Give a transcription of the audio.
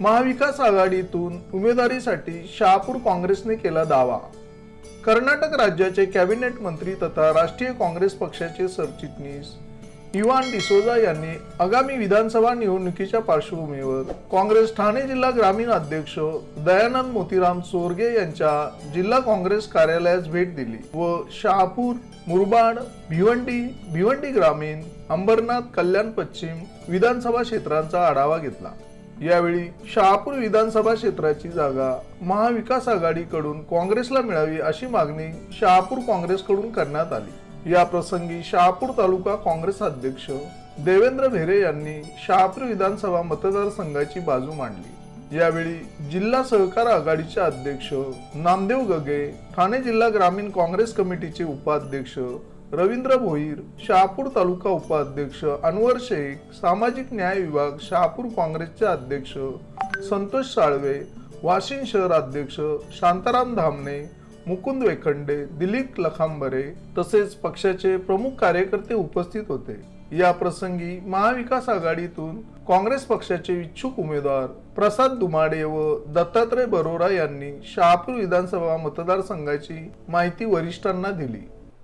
महाविकास आघाडीतून उमेदवारीसाठी शहापूर काँग्रेसने केला दावा. कर्नाटक राज्याचे कॅबिनेट मंत्री तथा राष्ट्रीय काँग्रेस पक्षाचे सरचिटणीस इवान डिसोजा यांनी आगामी विधानसभा निवडणुकीच्या पार्श्वभूमीवर काँग्रेस ठाणे जिल्हा ग्रामीण अध्यक्ष दयानंद मोतीराम चोरगे यांच्या जिल्हा काँग्रेस कार्यालयास भेट दिली व शहापूर मुरबाड भिवंडी भिवंडी ग्रामीण अंबरनाथ कल्याण पश्चिम विधानसभा क्षेत्रांचा आढावा घेतला. यावेळी शहापूर विधानसभा क्षेत्राची जागा महाविकास आघाडीकडून काँग्रेसला मिळावी अशी मागणी शहापूर काँग्रेसकडून करण्यात आली. या प्रसंगी शहापूर तालुका काँग्रेस अध्यक्ष देवेंद्र भेरे यांनी शहापूर विधानसभा मतदारसंघाची बाजू मांडली. यावेळी जिल्हा सहकार आघाडीचे अध्यक्ष नामदेव गगे ठाणे जिल्हा ग्रामीण काँग्रेस कमिटीचे उपाध्यक्ष रवींद्र भोईर शहापूर तालुका उपाध्यक्ष अनवर शेख सामाजिक न्याय विभाग शहापूर काँग्रेसचे अध्यक्ष संतोष साळवे वाशिम शहर अध्यक्ष शांताराम धामणे मुकुंद वेखंडे दिलीप लखांबरे तसेच पक्षाचे प्रमुख कार्यकर्ते उपस्थित होते. या प्रसंगी महाविकास आघाडीतून काँग्रेस पक्षाचे इच्छुक उमेदवार प्रसाद दुमाडे व दत्तात्रय बरोरा यांनी शहापूर विधानसभा मतदारसंघाची माहिती वरिष्ठांना दिली.